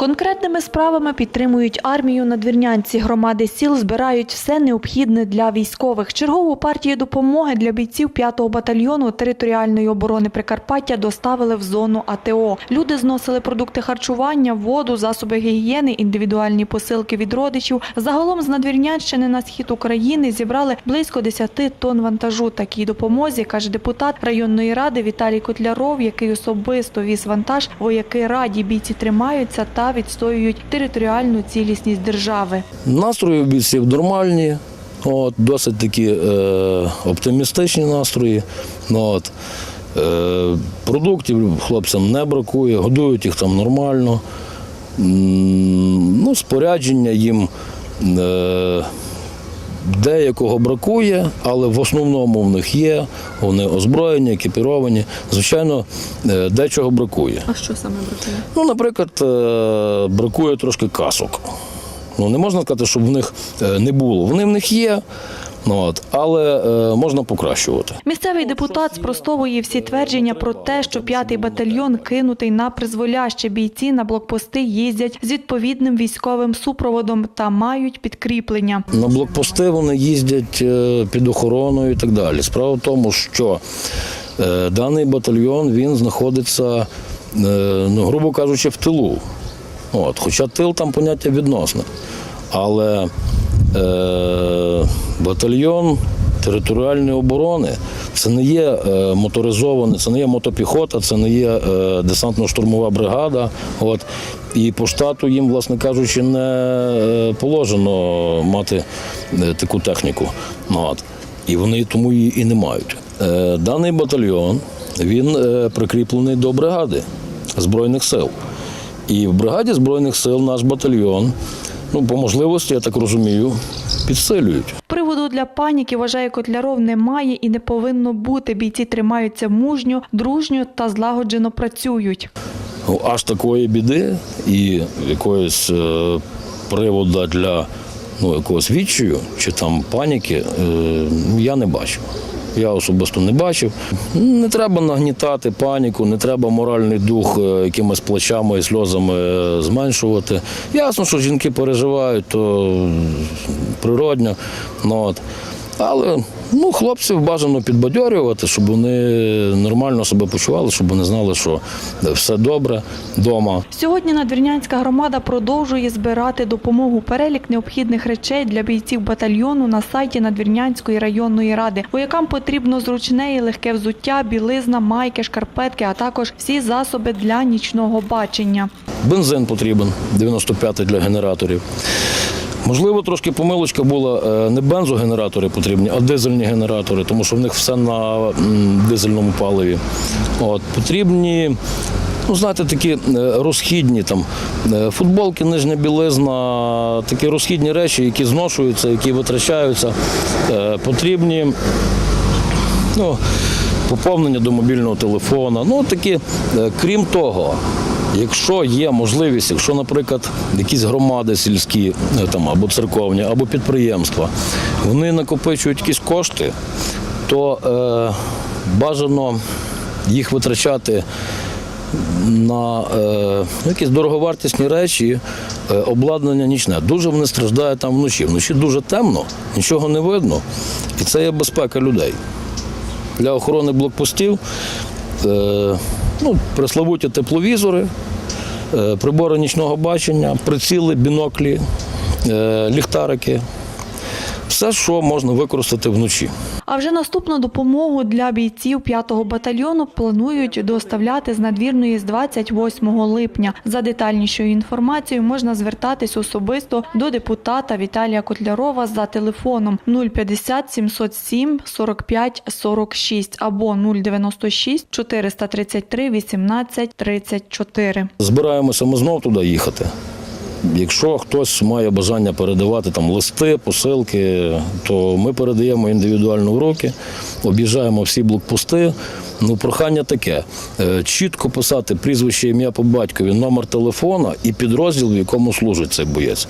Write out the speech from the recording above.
Конкретними справами підтримують армію надвірнянці. Громади сіл збирають все необхідне для військових. Чергову партію допомоги для бійців 5-го батальйону територіальної оборони Прикарпаття доставили в зону АТО. Люди зносили продукти харчування, воду, засоби гігієни, індивідуальні посилки від родичів. Загалом з надвірнянщини на схід України зібрали близько 10 тонн вантажу. Такій допомозі, каже депутат районної ради Віталій Котляров, який особисто віз вантаж, вояки раді бійці тримаються та відстоюють територіальну цілісність держави. Настрої бійців нормальні, от, досить такі е, оптимістичні настрої. Ну, От. Е, продуктів хлопцям не бракує, годують їх там нормально. Ну, спорядження їм е, деякого бракує, але в основному в них є. Вони озброєні, екіпіровані. Звичайно, е, дечого бракує. А що саме бракує? Ну, наприклад, е, бракує трошки касок. Ну, не можна сказати, щоб в них е, не було. Вони в них є, от, але е, можна покращувати. Місцевий депутат спростовує всі твердження про те, що п'ятий батальйон кинутий на призволяще. Бійці на блокпости їздять з відповідним військовим супроводом та мають підкріплення. На блокпости вони їздять е, під охороною і так далі. Справа в тому, що е, даний батальйон він знаходиться, е, ну, грубо кажучи, в тилу. От, хоча тил там поняття відносне. Але батальйон територіальної оборони це не є е, моторизоване, це не є мотопіхота, це не є е, десантно-штурмова бригада. От. І по штату їм, власне кажучи, не е, положено мати е, таку техніку. Ну, от. І вони тому її і не мають. Е, Даний батальйон він е, прикріплений до бригади Збройних сил. І в бригаді Збройних сил наш батальйон, ну, по можливості, я так розумію, підсилюють. Приводу для паніки, вважає Котляров, немає і не повинно бути. Бійці тримаються мужньо, дружньо та злагоджено працюють. Ну, аж такої біди і якоїсь е, приводу для ну, якогось відчаю чи там паніки е, я не бачу. Я особисто не бачив. Не треба нагнітати паніку, не треба моральний дух е, якимись плачами і сльозами е, зменшувати. Ясно, що жінки переживають, то природньо. Ну, от. Але ну, хлопців бажано підбадьорювати, щоб вони нормально себе почували, щоб вони знали, що все добре вдома. Сьогодні надвірнянська громада продовжує збирати допомогу. Перелік необхідних речей для бійців батальйону на сайті Надвірнянської районної ради. Воякам потрібно зручне і легке взуття, білизна, майки, шкарпетки, а також всі засоби для нічного бачення. Бензин потрібен, 95 для генераторів. Можливо, трошки помилочка була, е, не бензогенератори потрібні, а дизельні генератори, тому що в них все на дизельному паливі. От, потрібні, ну, знаєте, такі е, розхідні там, е, футболки, нижня білизна, такі розхідні речі, які зношуються, які витрачаються. Потрібні ну, поповнення до мобільного телефона. Ну, такі, крім того, якщо є можливість, якщо, наприклад, якісь громади сільські е, там, або церковні, або підприємства, вони накопичують якісь кошти, то е, бажано їх витрачати на е, якісь дороговартісні речі, е, обладнання нічне. Дуже вони страждають там вночі. Вночі дуже темно, нічого не видно, і це є безпека людей. Для охорони блокпостів е, ну, пресловуті тепловізори, е, прибори нічного бачення, приціли, біноклі, е, ліхтарики. Все, що можна використати вночі. А вже наступну допомогу для бійців 5-го батальйону планують доставляти з надвірної з 28 липня. За детальнішою інформацією можна звертатись особисто до депутата Віталія Котлярова за телефоном 050 707 45 46 або 096 433 18 34. Збираємося ми знов туди їхати. Якщо хтось має бажання передавати там листи, посилки, то ми передаємо індивідуально уроки, об'їжджаємо всі блокпости. Ну, прохання таке: е, чітко писати прізвище, ім'я по батькові, номер телефона і підрозділ, в якому служить цей боєць.